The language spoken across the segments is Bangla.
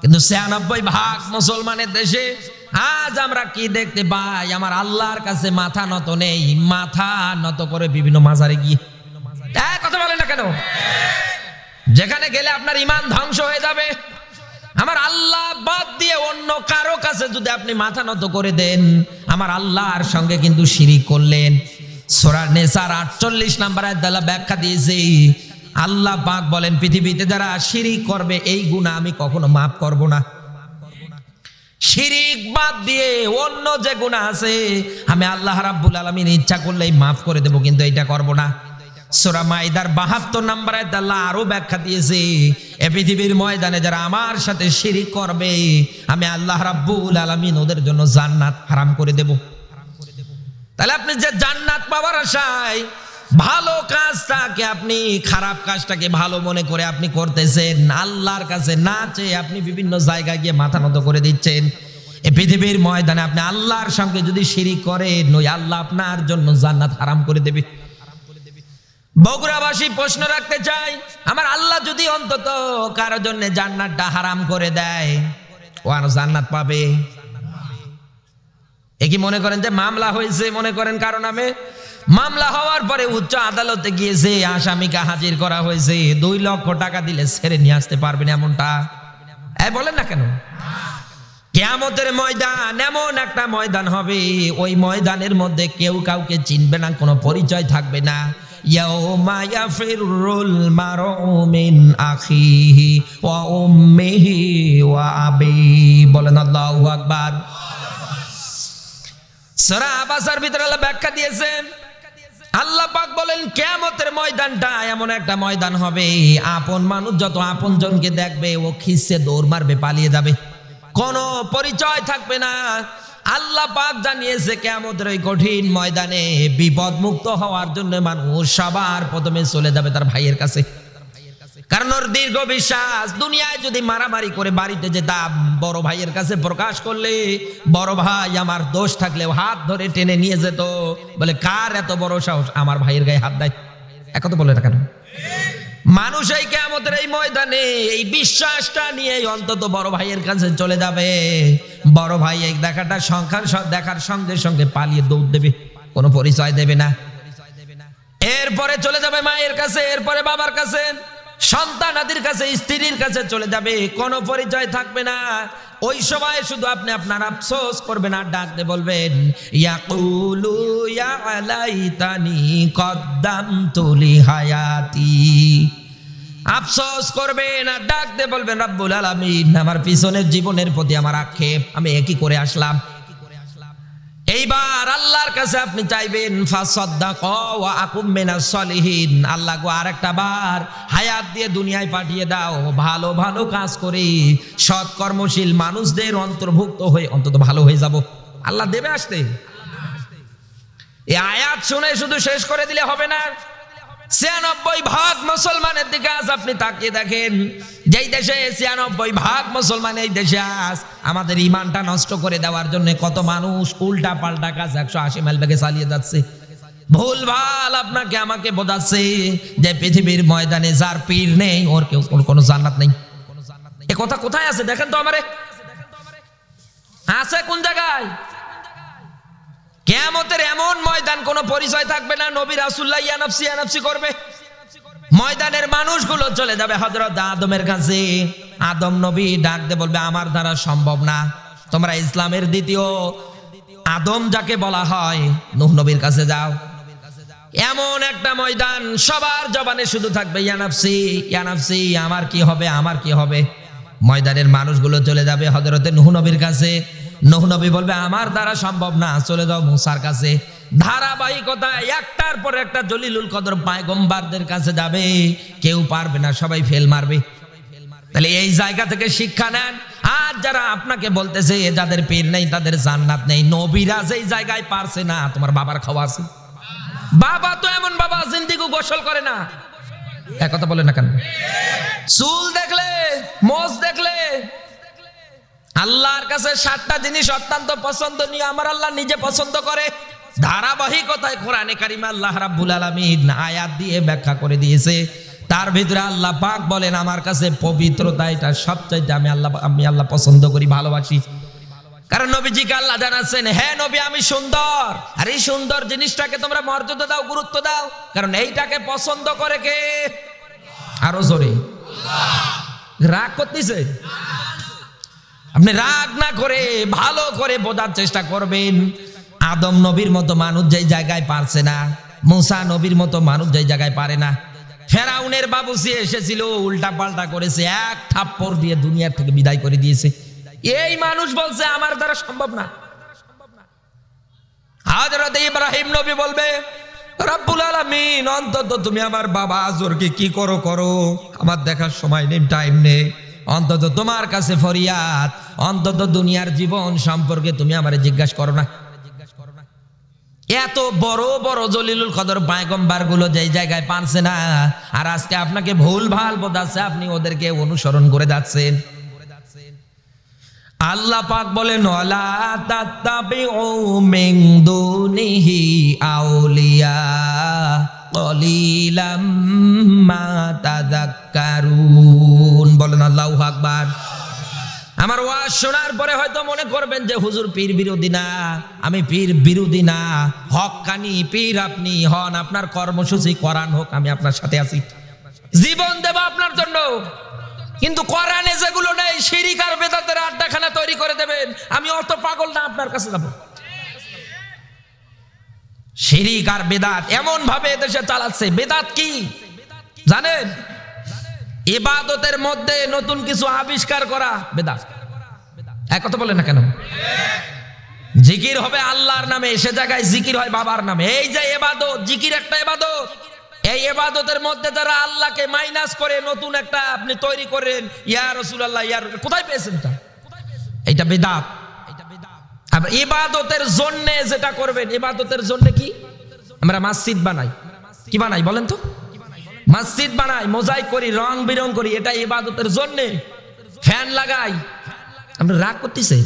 কিন্তু ছিয়ানব্বই ভাগ মুসলমানের দেশে আজ আমরা কি দেখতে পাই? আমার আল্লাহর কাছে মাথা নত নেই, মাথা নত করে বিভিন্ন মাজারে গিয়ে। কথা বলেন না কেন? যেখানে গেলে আপনার ইমান ধ্বংস হয়ে যাবে। আমার আল্লাহ বাদ দিয়ে অন্য কারও কাছে যদি আপনি মাথা নত করে দেন, আমার আল্লাহর সঙ্গে কিন্তু শিরিক করলেন। সোরা নেসার আটচল্লিশ নাম্বার আয়াত ব্যাখ্যা দিয়েছি আল্লাহ পাক বলেন, পৃথিবীতে যারা শিরিক করবে, এই গুণা আমি কখনো মাফ করব না। শিরিক বাদ দিয়ে অন্য যে গুণা আছে, আমি আল্লাহ রাব্বুল আলামিন ইচ্ছা করলেই মাফ করে দেব, কিন্তু এটা করব না। সূরা মাইদার 72 নম্বরে আল্লাহ আরও ব্যাখ্যা দিয়েছে, এ পৃথিবীর ময়দানে যারা আমার সাথে শিরিক করবে, আমি আল্লাহ রাব্বুল আলামিন ওদের জন্য জান্নাত হারাম করে দেব। তাহলে আপনি যে জান্নাত পাওয়ার আশায় ভালো কাজটাকে আপনি, খারাপ কাজটাকে ভালো মনে করে আপনি করতেছেন, আল্লাহর কাছে না চেয়ে আপনি বিভিন্ন জায়গায় গিয়ে মাথা নত করে দিচ্ছেন। এ পৃথিবীর ময়দানে আপনি আল্লাহর সঙ্গে যদি শিরিক করেন, ওই আল্লাহ আপনার জন্য জান্নাত হারাম করে দেবে। বগুড়াবাসী প্রশ্ন রাখতে চাই, আমার আল্লাহ যদি অন্তত কারও জন্য জান্নাতটা হারাম করে দেয়, ও আর জান্নাত পাবে? এ কি মনে করেন যে মামলা হয়েছে, মনে করেন কারও নামে? মামলা হওয়ার পরে উচ্চ আদালতে গিয়েছে, আসামিকে হাজির করা হয়েছে। দুই লক্ষ টাকা দিলে ছেড়ে নিয়ে আসতে পারবেন এমনটা। বলেন না কেন? কেয়ামতের ময়দান এমন একটা ময়দান হবে। ওই ময়দানের মধ্যে কেউ কাউকে চিনবে না, কোনো পরিচয় থাকবে না। ভিতরে ব্যাখ্যা দিয়েছেন আল্লাহ পাক বলেন কেমতের ময়দানটা এমন একটা ময়দান হবে, আপন মানুষ যত আপন জনকে দেখবে, ও খিসে দৌড় মারবে, পালিয়ে যাবে। কোনো পরিচয় থাকবে না। আল্লাহ পাক জানিয়েছে, কেয়ামতের ওই কঠিন ময়দানে বিপদ মুক্ত হওয়ার জন্য মানুষ সবার প্রথমে চলে যাবে তার ভাইয়ের কাছে। কারণ ওর দীর্ঘ বিশ্বাস, দুনিয়ায় যদি মারামারি করে বাড়িতে যেতাম, বড় ভাইয়ের কাছে প্রকাশ করলে, বড় ভাই আমার দোষ থাকলে হাত ধরে টেনে নিয়ে যেত। বলে, কার এত বড় সাহস? আমার ভাইয়ের গায়ে হাত দেয়। একথা বলে না কেন? মানুষ এই কেমতের এই ময়দানে, এই বিশ্বাসটা নিয়ে অন্তত বড় ভাইয়ের কাছে চলে যাবে। বড় ভাই এই দেখাটা সংখ্যার দেখার সঙ্গে সঙ্গে পালিয়ে দৌড় দেবে। কোনো পরিচয় দেবে না। এরপরে চলে যাবে মায়ের কাছে, এরপরে বাবার কাছে। সন্তান আদির কাছে, স্ত্রীর কাছে চলে যাবে, কোনো পরিচয় থাকবে না। ওই সময় শুধু আপনি আপনার আফসোস করবেন আর ডাকতে বলবেন, ইয়াকুলু ইয়া আলাইতানি কদ্দামতু লিহায়াতি আফসোস করবেন আর ডাকতে বলবেন, রাব্বুল আলামিন, আমার পিছনের জীবনের প্রতি আমার আক্ষেপ, আমি একই করে আসলাম? এইবার আল্লাহর কাছে আপনি চাইবেন, ফাসাদ্দাক ওয়া আকুম মিনাস সলিহিন। আল্লাহ গো, আরেকটা বার হায়াত দিয়ে দুনিয়ায় পাঠিয়ে দাও। ভালো ভালো কাজ করে। সৎ কর্মশীল মানুষদের অন্তর্ভুক্ত হয়ে অন্তত ভালো হয়ে যাব। আল্লাহ দেবে আসতে? এই আয়াত শুনে শুধু শেষ করে দিলে হবে না ছিয়ানব্বই ভাগ মুসলমানের দিকে আজ আপনি তাকিয়ে দেখেন। যেই দেশে ছিয়ানব্বই ভাগ মুসলমান এই দেশে আজ, আমাদের ইমানটা নষ্ট করে দেওয়ার জন্য কত মানুষ উল্টা পাল্টা কাজ একশো আশি মাইল বেগে চালিয়ে যাচ্ছে। ভুল ভালো আপনাকে আমাকে বোঝাচ্ছে যে পৃথিবীর ময়দানে যার পীর নেই, ওর কেউ কোনো- জান্নাত নেই। এ কথা কোথায় আছে? দেখেন তো আমারে। আছে কোন জায়গায়? কেয়ামতের এমন ময়দান, কোনো পরিচয় থাকবে না, নবী রাসুল্লাহ ইয়ানফসি ইয়ানফসি করবে। ময়দানের মানুষগুলো চলে যাবে হজরত আদমের কাছে। আদম নবী ডাকতে বলবে, আমার দ্বারা সম্ভব না। তোমরা ইসলামের দ্বিতীয়। আদম যাকে বলা হয়, নুহ নবীর কাছে যাও। এমন একটা ময়দান, সবার জবানে শুধু থাকবে ইয়ানাফসি ইয়ানাফসি, আমার কি হবে, আমার কি হবে? ময়দানের মানুষগুলো চলে যাবে হজরতে নুহ নবীর কাছে। নবী বলবে, আমার দ্বারা সম্ভব না। চলে যাও মুসার কাছে। ধারাবাহিকতা একটার পর একটা জলিলুল কদর পায়গম্বারদের কাছে যাবে। কেউ পারবে না, সবাই ফেল মারবে। তাহলে এই জায়গা থেকে শিক্ষা নেন। আর যারা আপনাকে বলতেছে যাদের পীর নেই, তাদের জান্নাত নেই। নবীরা যেই জায়গায় পারছে না, তোমার বাবার খাওয়া আছে। বাবা তো এমন বাবা, জিন্দিগু গোসল করে না। এক কথা বলে না কেন? চুল দেখলে, মোজ দেখলে আল্লাহর কাছে সাতটা জিনিস অত্যন্ত পছন্দনীয়, আমার আল্লাহ নিজে পছন্দ করে। ধারাবাহিকতায় কোরআনে কারিমা আল্লাহ রাব্বুল আলামিন আয়াত দিয়ে ব্যাখ্যা করে দিয়েছে। তার ভিতরে আল্লাহ পাক বলেন, আমার কাছে পবিত্রতা এটা সবচাইতে আমি আল্লাহ আমি আল্লাহ পছন্দ করি, ভালোবাসি। কারণ নবীজিকে আল্লাহ জানাচ্ছেন হ্যাঁ নবী, আমি সুন্দর। আর এই সুন্দর জিনিসটাকে তোমরা মর্যাদা দাও, গুরুত্ব দাও। কারণ এইটাকে পছন্দ করে কে? আরও জোরে। রাগ করতেছে? আপনি রাগ না করে, ভালো করে বোঝার চেষ্টা করবেন। আদম নবীর মতো মানুষ যেই জায়গায় পারছে না, মুসা নবীর মতো মানুষ যেই জায়গায় পারে না, ফেরাউনের বাবুসি এসেছিল উল্টা পাল্টা করেছে, এক থাপ্পড় দিয়ে দুনিয়ার থেকে বিদায় করে দিয়েছে। এই মানুষ বলছে, আমার দ্বারা সম্ভব না। হাজরত ইব্রাহিম নবী বলবে, রব্বুল আলামিন, অন্তত তুমি আমার বাবা আজরকে কি করো করো। আমার দেখার সময় নেই টাইম নেই। অন্তত তোমার কাছে ফরিয়াদ, অন্তত দুনিয়ার জীবন সম্পর্কে তুমি আমারে জিজ্ঞাসা করো না। এত বড় বড় জলিলুল কদর পায়গম্বারগুলো যেই জায়গায় পারছে না, আর আজকে আপনাকে ভুল ভালো বোঝাচ্ছে, আপনি ওদেরকে অনুসরণ করে যাচ্ছেন। আল্লাহ পাক বলেন, ওয়ালা তাত্তাবিউ মিন দুনিহি আউলিয়া কলিলাম মা তাযাক্কারুন। বলেন, আল্লাহু আকবার। আমার ওয়াজ শোনার পরে হয়তো মনে করবেন যে, হুজুর, পীর বিরোধী না, আমি পীর বিরোধী না। হক্কানি পীর আপনি হন, আপনার কর্মসূচি করান হোক, আমি আপনার সাথে আছি। জীবন দেব আপনার জন্য। কিন্তু কোরআনে যেগুলো নেই, শিরিক আর বেদাতের আড্ডাখানা তৈরি করে দেবেন। আমি অত পাগল না, আপনার কাছে যাব। শিরিক আর বেদাত এমন ভাবে এদেশে চালাচ্ছে। বেদাত কি? জানেন? ইবাদতের মধ্যে নতুন কিছু আবিষ্কার করা বেদা এক কথা বলে না কেন? জিকির হবে আল্লাহর নামে, সে জায়গায় জিকির হয় বাবার নামে। এই যে এবাদত জিকির একটা এবাদত এই এবাদতের মধ্যে যারা আল্লাহকে মাইনাস করে, নতুন একটা আপনি তৈরি করেন, ইয়া রসুল্লাহ ইয়ার কোথায় পেয়েছেন এটা? এইটা বেদাত। ইবাদতের জন্য যেটা করবেন, ইবাদতের জন্য কি? আমরা মসজিদ বানাই। কি বানাই বলেন তো? মসজিদ বানাই, মোজাইক করি, রং বিরং করি এটা ইবাদতের জন্য। ফ্যান লাগাই। আমরা রাগ করতেছে?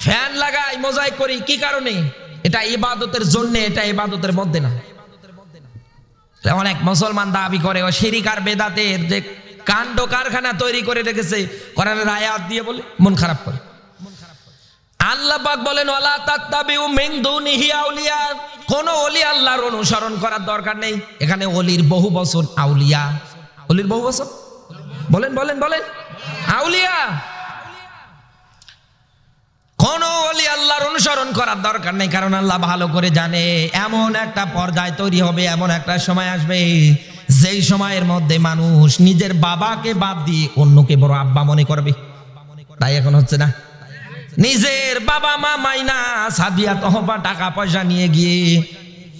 ফ্যান লাগাই, মোজাইক করি, কি কারণে? এটা ইবাদতের জন্য, এটা ইবাদতের মধ্যে না। অনেক মুসলমান দাবি করে, ও শিরিকার বেদাতের যে কাণ্ড কারখানা তৈরি করে রেখেছে, কোরআনের আয়াত দিয়ে বলে, মন খারাপ করে। আল্লাহ পাক বলেন, ওয়ালা তাত্তাবিউ মিন দুনিহি আউলিয়া। কোন ওলি আল্লাহর অনুসরণ করার দরকার নেই। এখানে ওলির বহু বছর আউলিয়া। ওলির বহু বছর বলেন বলেন বলেন। আউলিয়া। কোন ওলি আল্লাহর অনুসরণ করার দরকার নেই, কারণ আল্লাহ ভালো করে জানে। এমন একটা পর্যায় তৈরি হবে, এমন একটা সময় আসবে, যেই সময়ের মধ্যে মানুষ নিজের বাবাকে বাদ দিয়ে অন্যকে বড় আব্বা মনে করবে। তাই এখন হচ্ছে না। নিজের বাবা মা মাইনা, সাদিয়া, তহবা, টাকা, পয়সা নিয়ে গিয়ে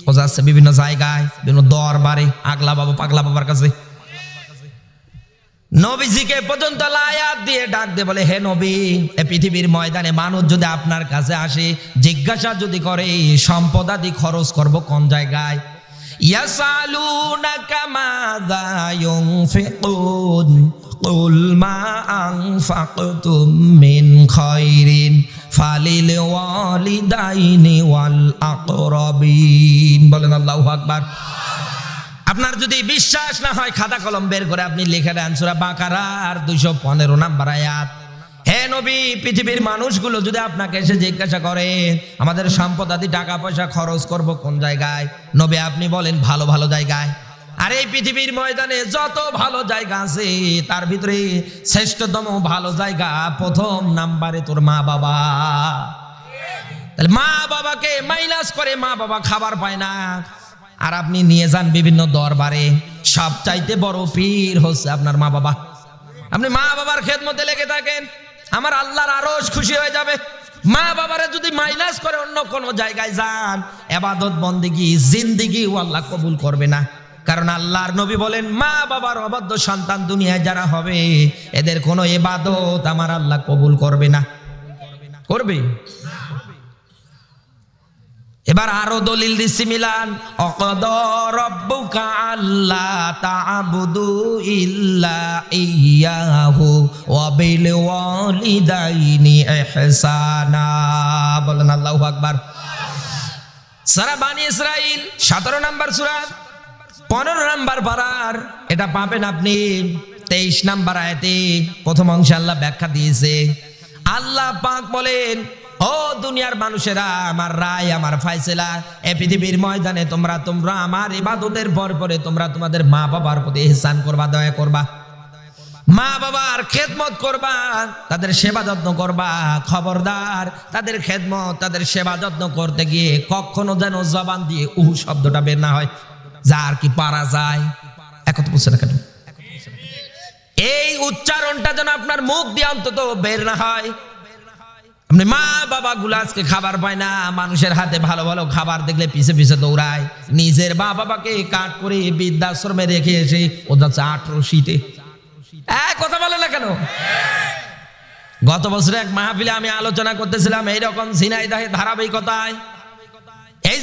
ও যাচ্ছে বিভিন্ন জায়গায়, বিভিন্ন দরবারে, আগলা বাবা, পাগলা বাবার কাছে। নবীজিকে পর্যন্ত লায়াত দিয়ে ডাক দে বলে, হে নবী, এ পৃথিবীর ময়দানে মানুষ যদি আপনার কাছে আসে, জিজ্ঞাসা যদি করে সম্পদাদি খরচ করব কোন জায়গায়? ইয়াসালুনাকা মাযা ইউনফিকুন। আনফাকতুম মিন খায়রিন ফালিল ওয়ালিদাইনি ওয়াল আকরাবিন বলেন আল্লাহু আকবার। আপনার যদি বিশ্বাস না হয়, খাতা কলম বের করে আপনি লিখে দেন। সুরা বাকারা আর দুইশো পনেরো নাম্বার আয়াত। হে নবী, পৃথিবীর মানুষগুলো যদি আপনাকে এসে জিজ্ঞাসা করে, আমাদের সম্পদ আদি টাকা পয়সা খরচ করব কোন জায়গায়? নবী আপনি বলেন, ভালো ভালো জায়গায়। আর এই পৃথিবীর ময়দানে যত ভালো জায়গা আছে, তার ভিতরে শ্রেষ্ঠতম ভালো জায়গা প্রথম নাম্বারে তোর মা বাবা। তাহলে মা বাবাকে মাইনাস করে মা বাবা খাবার পায় না। আর আপনি নিয়ে যান বিভিন্ন দরবারে। সব চাইতে বড় পীর হচ্ছে আপনার মা বাবা। আপনি মা বাবার খেদমতে লেগে থাকেন, আমার আল্লাহর আরও খুশি হয়ে যাবে। মা বাবারে যদি মাইনাস করে অন্য কোন জায়গায় যান, এবাদত বন্দিগি জিন্দিগি ও আল্লাহ কবুল করবে না। কারণ আল্লাহর নবী বলেন, মা বাবার অবাধ্য সন্তান দুনিয়ায় যারা হবে, এদের কোনো এবাদত আমার আল্লাহ কবুল করবে না। করবে? এবার আরও দলিল দিচ্ছি মিলান। অকদ রব্বুকা আল্লাহ তা'বুদু ইল্লা ইয়াহু ওয়া বিল ওয়ালিদাইনি ইহসানা। বলেন আল্লাহু আকবার। সারা বানি ইসরাইল 17 নম্বর সূরা। পনেরো নাম্বার পারার এটা পাবেন আপনি তেইশ নাম্বার আয়াতে। প্রথম অংশে আল্লাহ ব্যাখ্যা দিয়েছে। আল্লাহ পাক বলেন, ও দুনিয়ার মানুষেরা, আমার রায়, আমার ফাইসেলা, এ পৃথিবীর ময়দানে তোমরা তোমরা আমার ইবাদতের পর পরে তোমরা তোমাদের মা বাবার প্রতি ইহসান করবা, দয়া করবা। মা বাবার খেদমত করবা, তাদের সেবা যত্ন করবা। খবরদার, তাদের খেদমত, তাদের সেবা যত্ন করতে গিয়ে কখনো যেন জবান দিয়ে উহু শব্দটা বের না হয়। যার কি পারা যায়? একত বলছে না কেন? এই উচ্চারণটা যেন আপনার মুখ দিয়ে অন্তত বের না হয়। আপনি মা বাবা গুলো আজকে খাবার পায় না, মানুষের হাতে ভালো ভালো খাবার দেখলে পিছে পিছে দৌড়ায়। নিজের মা বাবাকে কাট করে বৃদ্ধাশ্রমে রেখে এসে ও যাচ্ছে আঠেরো শীতে কথা বলে না কেন? গত বছর এক মাহফিলে আমি আলোচনা করতেছিলাম, এইরকম ঝিনাইদাহে ধারাবাহিকতায়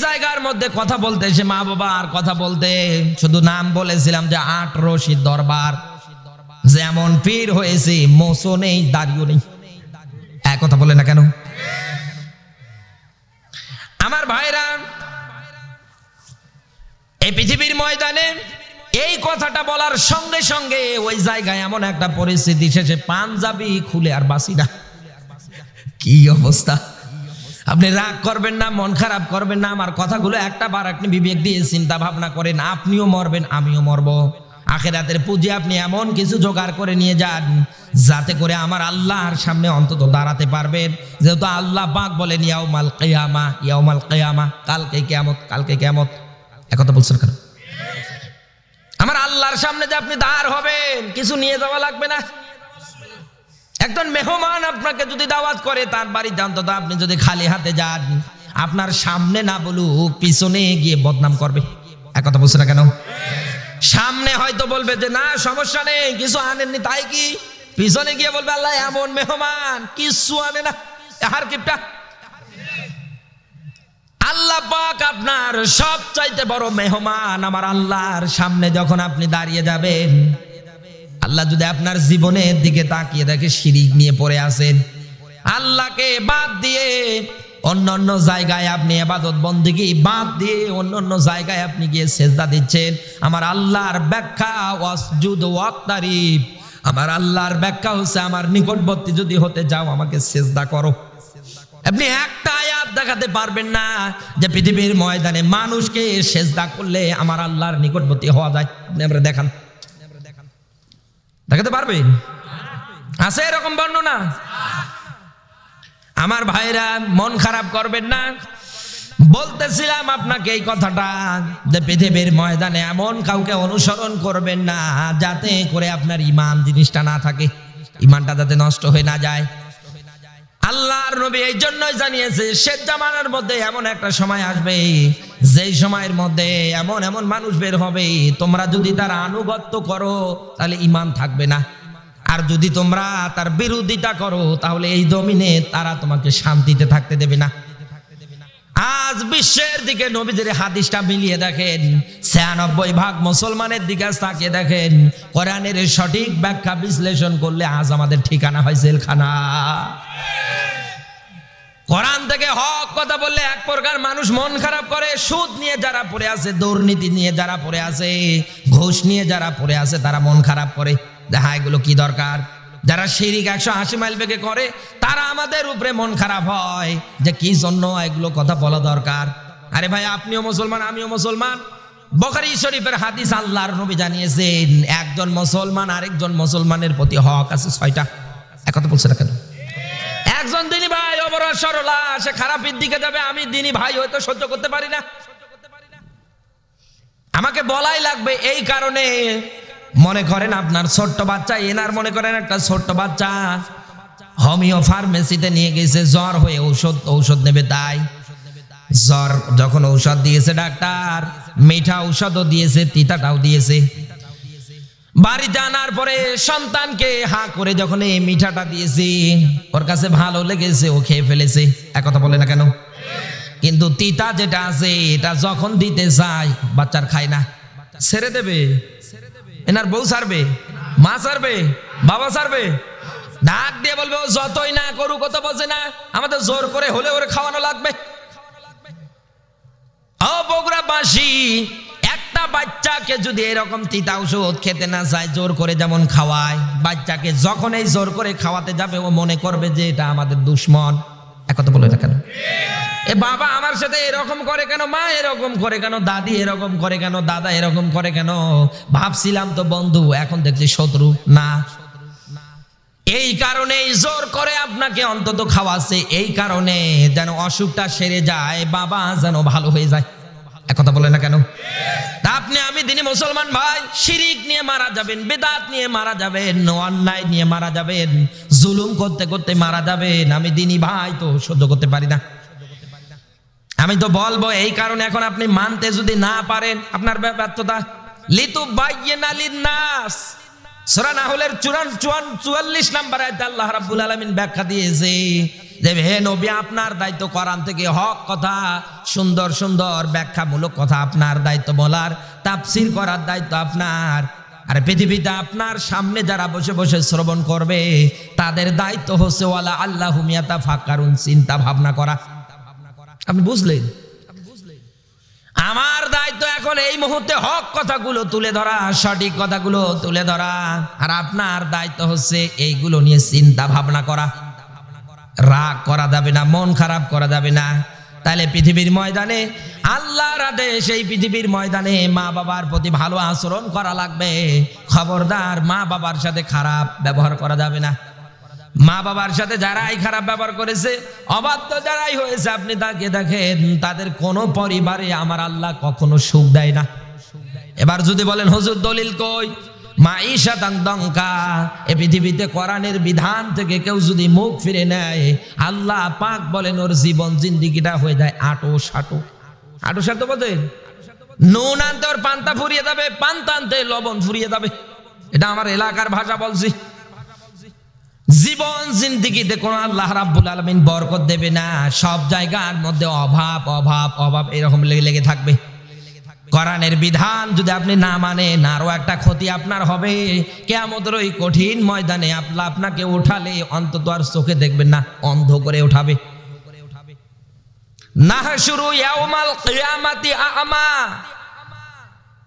জায়গার মধ্যে কথা বলতে এসে মা বাবা আর কথা বলতে শুধু নাম বলেছিলাম যে আট রশিদ দরবার। যেমন পীর হয়েছে, মোসো নেই দাঁড়িয়েও নেই। এক কথা বলে না কেন? আমার ভাইরা, এই পৃথিবীর ময়দানে এই কথাটা বলার সঙ্গে সঙ্গে ওই জায়গায় এমন একটা পরিস্থিতি, শেষে পাঞ্জাবি খুলে আর বাসি না। কি অবস্থা? আপনি রাগ করবেন না, মন খারাপ করবেন না, আমার কথাগুলো একটা বার আপনি বিবেক দিয়ে চিন্তা ভাবনা করেন, আপনিও মরবেন, আমিও মরব। আখেরাতের পুঁজি আপনি এমন কিছু জোগাড় করে নিয়ে যান, যাতে করে আমার আল্লাহর সামনে অন্তত দাঁড়াতে পারবেন। যেহেতু আল্লাহ পাক বলেন ইয়াও মাল কিয়ামা, ইয়াউমাল কিয়ামা, কালকে কিয়ামত কালকে কিয়ামত। একথা বলছেন কেন? আমার আল্লাহর সামনে যে আপনি দাঁড় হবেন, কিছু নিয়ে যাওয়া লাগবে না। একজন মেহমান আপনাকে যদি দাওয়াত করে, তার বাড়িতে অন্তত আপনি যদি খালি হাতে যান, আপনার সামনে না বলুক, পিছনে গিয়ে বদনাম করবে। এক কথা বলছে না কেন? সামনে হয়তো বলবে যে, না, সমস্যা নেই, কিছু আনেননি, তাই কি? পিছনে গিয়ে বলবে, আল্লাহ, এমন মেহমান, কিছু আনে না। হার কিপটা আল্লাহ পাক আপনার সব চাইতে বড় মেহমান আমার আল্লাহর সামনে যখন আপনি দাঁড়িয়ে যাবেন আল্লাহ যদি আপনার জীবনের দিকে তাকিয়ে দেখে শিরিক নিয়ে পড়ে আছেন আল্লাহকে বাদ দিয়ে অন্য অন্য জায়গায় আপনি এবাদত বন্দিগি বাদ দিয়ে অন্য অন্য জায়গায় আপনি গিয়ে সেজদা দিচ্ছেন, আমার আল্লাহর ব্যাখ্যা ওয়াসজুদ ওয়াক্তারিফ আমার আল্লাহর ব্যাখ্যা হচ্ছে, আমার নিকটবর্তী যদি হতে যাও আমাকে সেজদা করো। আপনি একটা আয়াত দেখাতে পারবেন না যে পৃথিবীর ময়দানে মানুষকে সেজদা করলে আমার আল্লাহর নিকটবর্তী হওয়া যায়। আপনি আমরা দেখান। দেখাতে পারবেন আছে এরকম বর্ণনা? আমার ভাইরা, মন খারাপ করবেন না। বলতেছিলাম আপনাকে এই কথাটা যে পৃথিবীর ময়দানে এমন কাউকে অনুসরণ করবেন না, যাতে করে আপনার ইমান জিনিসটা না থাকে। ইমানটা যাতে নষ্ট হয়ে না যায়। আল্লাহর নবী এই জন্যই জানিয়েছে, শেষ জামানার মধ্যে এমন একটা সময় আসবে যেই সময়ের মধ্যে এমন এমন মানুষ বের হবে, তোমরা যদি তার আনুগত্য করো, তাহলে ইমান থাকবে না। আর যদি তোমরা তার বিরোধিতা করো, তাহলে এই জমিনে তারা তোমাকে শান্তিতে থাকতে দেবে না। আজ বিশ্বের দিকে নবীদের হাদিসটা মিলিয়ে দেখেন, ছিয়ানব্বই ভাগ মুসলমানের দিকে তাকিয়ে দেখেন, কোরআনের সঠিক ব্যাখ্যা বিশ্লেষণ করলে আজ আমাদের ঠিকানা হয় জেলখানা। কোরআন থেকে হক কথা বললে এক প্রকার মানুষ মন খারাপ করে, সুদ নিয়ে যারা পড়ে আছে, দুর্নীতি নিয়ে যারা পড়ে আছে, ঘুষ নিয়ে যারা পড়ে আছে, তারা মন খারাপ করে। দেখা, এগুলো কি দরকার? যারা শিরিক একশো আশি মাইল বেগে করে, তারা আমাদের উপরে মন খারাপ হয়। যে কি জন্য এগুলো কথা বলা দরকার? আরে ভাই, আপনিও মুসলমান, আমিও মুসলমান। বখারি শরীফের হাদিস আল্লাহর নবী জানিয়েছেন, একজন মুসলমান আরেকজন মুসলমানের প্রতি হক আছে ছয়টা। এক কথা বলছে না কেন? একজন দিনী ভাই অবরোধ সরলা, সে খারাপের দিকে যাবে, আমি দিনী ভাই হয়তো সহ্য করতে পারি না। আমাকে বলাই লাগবে এই কারণে। মনে করেন আপনার ছোট্ট বাচ্চা, এনার মনে করেন একটা ছোট্ট বাচ্চা। হোমিও ফার্মেসিতে নিয়ে গেছে, জ্বর হয়ে ঔষধ ঔষধ নেবে তাই। জ্বর যখন ঔষধ দিয়েছে ডাক্তার, মিঠা ঔষধও দিয়েছে, তিতাটাও দিয়েছে। বাড়িতে আনার পরে সন্তানকে হা করে যখন এই মিঠাটা দিয়েছি, ওর কাছে ভালো লেগেছে, ও খেয়ে ফেলেছে। একথা বলে না কেন? কিন্তু তিতা যেটা আছে, এটা যখন দিতে চাই বাচ্চার খায় না। ছেড়ে দেবে? এনার বউ সারবে মা সারবে বাবা সারবে ডাক দিয়ে বলবে, ও যতই না করুক কত বোঝে না। আমাদের জোর করে হলে ওরে খাওয়ানো লাগবে। ও বগুড়া বাসি বাচ্চাকে যদি এরকম তিতা ওষুধ খেতে না চায় জোর করে যেমন খাওয়ায়, বাচ্চাকে যখন এই জোর করে খাওয়াতে যাবে, ও মনে করবে যে এটা আমাদের দুশ্মন। এক কথা বলে না কেন? এ বাবা আমার সাথে এরকম করে কেন? মা এরকম করে কেন? দাদি এরকম করে কেন? দাদা এরকম করে কেন? ভাবছিলাম তো বন্ধু, এখন দেখছি শত্রু। না। এই কারণে জোর করে আপনাকে অন্তত খাওয়াচ্ছে, এই কারণে যেন অসুখটা সেরে যায়, বাবা যেন ভালো হয়ে যায়। এক কথা বলে না কেন? আপনি, আমি দিনী মুসলমান ভাই, শিরিক নিয়ে মারা যাবেন, বেদাত নিয়ে মারা যাবেন, অন্যায় নিয়ে মারা যাবেন, জুলুম করতে করতে মারা যাবেন, আমি দিনী ভাই তো সহ্য করতে পারি না। আমি তো বলব, এই কারণে এখন আপনি মানতে যদি না পারেন, আপনার ব্য- ব্যর্থতা। লিতু বাইয়ে নালিন নাস সূরা নাহলের চুরান চুয়ান চুয়াল্লিশ নাম্বার আয়াতে আল্লাহ রাব্বুল আলামিন ব্যাখ্যা দিয়েছে যে হে নবী, আপনার দায়িত্ব কোরআন থেকে হক কথা, সুন্দর সুন্দর ব্যাখ্যামূলক কথা আপনার দায়িত্ব বলার, তাফসীর করার দায়িত্ব আপনার। আর পৃথিবীতে আপনার সামনে যারা বসে বসে শ্রবণ করবে, তাদের দায়িত্ব হচ্ছে, ওয়ালা আল্লাহ মিয়াতা ফাকারুন চিন্তা ভাবনা করা। আপনি বুঝলেন? আমার দায়িত্ব এখন এই মুহূর্তে হক কথাগুলো তুলে ধরা, সঠিক কথাগুলো তুলে ধরা। আর আপনার দায়িত্ব হচ্ছে, এইগুলো নিয়ে চিন্তা ভাবনা করা। রাগ করা যাবে না, মন খারাপ করা যাবে না। তাহলে পৃথিবীর ময়দানে, আল্লাহর আদেশ, এই পৃথিবীর ময়দানে মা বাবার প্রতি ভালো আচরণ করা লাগবে। খবরদার মা বাবার সাথে খারাপ ব্যবহার করা যাবে না। মা বাবার সাথে যারাই খারাপ ব্যবহার করেছে, অবাধ্য যারাই হয়েছে, আপনি তাকে দেখেন, তাদের কোনো পরিবারে আমার আল্লাহ কখনো সুখ দেয় না। এবার যদি বলেন, হুজুর, দলিল কই? মা ঈশা দঙ্কা। এ পৃথিবীতে কোরআনের বিধান থেকে কেউ যদি মুখ ফিরে নেয়, আল্লাহ পাক বলেন, ওর জীবন জিন্দিগিটা হয়ে যায় আটো সাটো। আটো সাটো বোঝেন নুন আনতে ওর পান্তা ফুরিয়ে যাবে, পান্তা আনতে লবণ ফুরিয়ে যাবে। এটা আমার এলাকার ভাষা বলছি। জীবন জিন্দিগিতে কোন আল্লাহ রাব্বুল আলমিন বরকত দেবে না। সব জায়গার মধ্যে অভাব অভাব অভাব এরকম লেগে লেগে থাকবে। কোরআনের বিধান যদি আপনি না মানেন আরও একটা ক্ষতি আপনার হবে। কেয়ামতের ওই কঠিন ময়দানে আপনা, আপনাকে উঠালে অন্তত আর চোখে দেখবেন না, অন্ধ করে উঠাবে।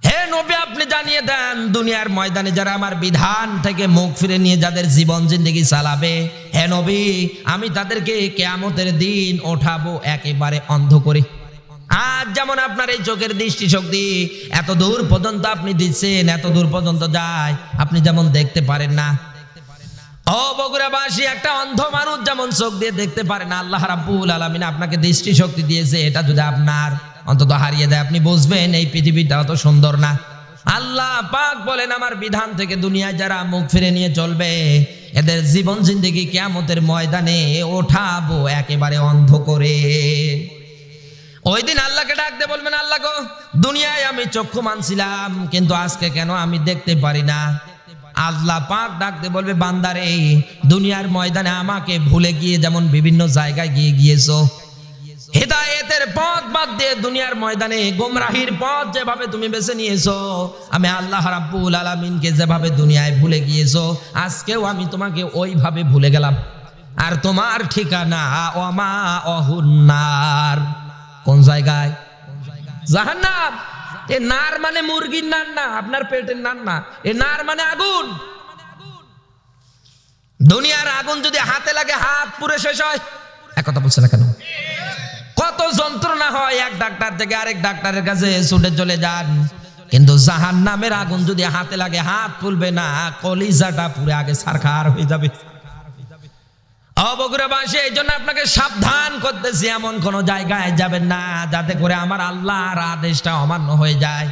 হে নবী, আপনি জানিয়ে দেন, দুনিয়ার ময়দানে যারা আমার বিধান থেকে মুখ ফিরে নিয়ে যাদের জীবন জিন্দগি চালাবে, হে নবী, আমি তাদেরকে কেয়ামতের দিন ওঠাবো একেবারে অন্ধ করে। আজ যেমন আপনার এই চোখের দৃষ্টি শক্তি এত দূর পর্যন্ত আপনি দিচ্ছেন, এত দূর পর্যন্ত যায়। আপনি যেমন দেখতে পারেন না। ও বগুড়াবাসী, একটা অন্ধ মানুষ যেমন চোখ দিয়ে দেখতে পারে না, আল্লাহ রাব্বুল আলামিন আপনাকে দৃষ্টি শক্তি দিয়েছে, এটা যদি আপনার অন্তত হারিয়ে দেয়, আপনি বুঝবেন, এই পৃথিবীটা অত সুন্দর না। আল্লাহ পাক বলেন, আমার বিধান থেকে দুনিয়ায় যারা মুখ ফিরে নিয়ে চলবে, এদের জীবন জিন্দেগি কেয়ামতের ময়দানে ওঠাবো একেবারে অন্ধ করে। ওই দিন আল্লাহকে ডাকতে বলবেন, আল্লাহ গো, দুনিয়ায় আমি চক্ষু মানছিলাম, কিন্তু আজকে কেন আমি দেখতে পারি না? আল্লাহ পাক ডাকতে বলবে, বান্দারে, দুনিয়ার ময়দানে আমাকে ভুলে গিয়ে যেমন বিভিন্ন জায়গায় গিয়ে গিয়েছো। হেদায়েতের পথ বাদ দিয়ে দুনিয়ার ময়দানে গোমরাহির পথ যেভাবে তুমি বেছে নিয়েছো, আমি আল্লাহ রাব্বুল আলামিনকে যেভাবে দুনিয়ায় ভুলে গিয়েছো, আজকেও আমি তোমাকে ওইভাবে ভুলে গেলাম। আর তোমার ঠিকানা অমা অহুন্নার কোন জায়গায়? জাহান্নাম। এ নার মানে মুরগির নার না, আপনার পেটের নার না। এ নার মানে আগুন। দুনিয়ার আগুন যদি হাতে লাগে, হাত পুরে শেষ হয়। এক কথা বলছে না কেন? কত যন্ত্রণা হয় এক ডাক্তার থেকে আরেক ডাক্তারের কাছে ছুটে চলে যান। কিন্তু জাহান নামের আগুন যদি হাতে লাগে, হাত তুলবে না, কলিজাটা পুরে আগে সারখার হয়ে যাবে। অবগুড়াবাসী এই জন্য আপনাকে সাবধান করতেছি, এমন কোনো জায়গায় যাবেন না, যাতে করে আমার আল্লাহর আদেশটা অমান্য হয়ে যায়।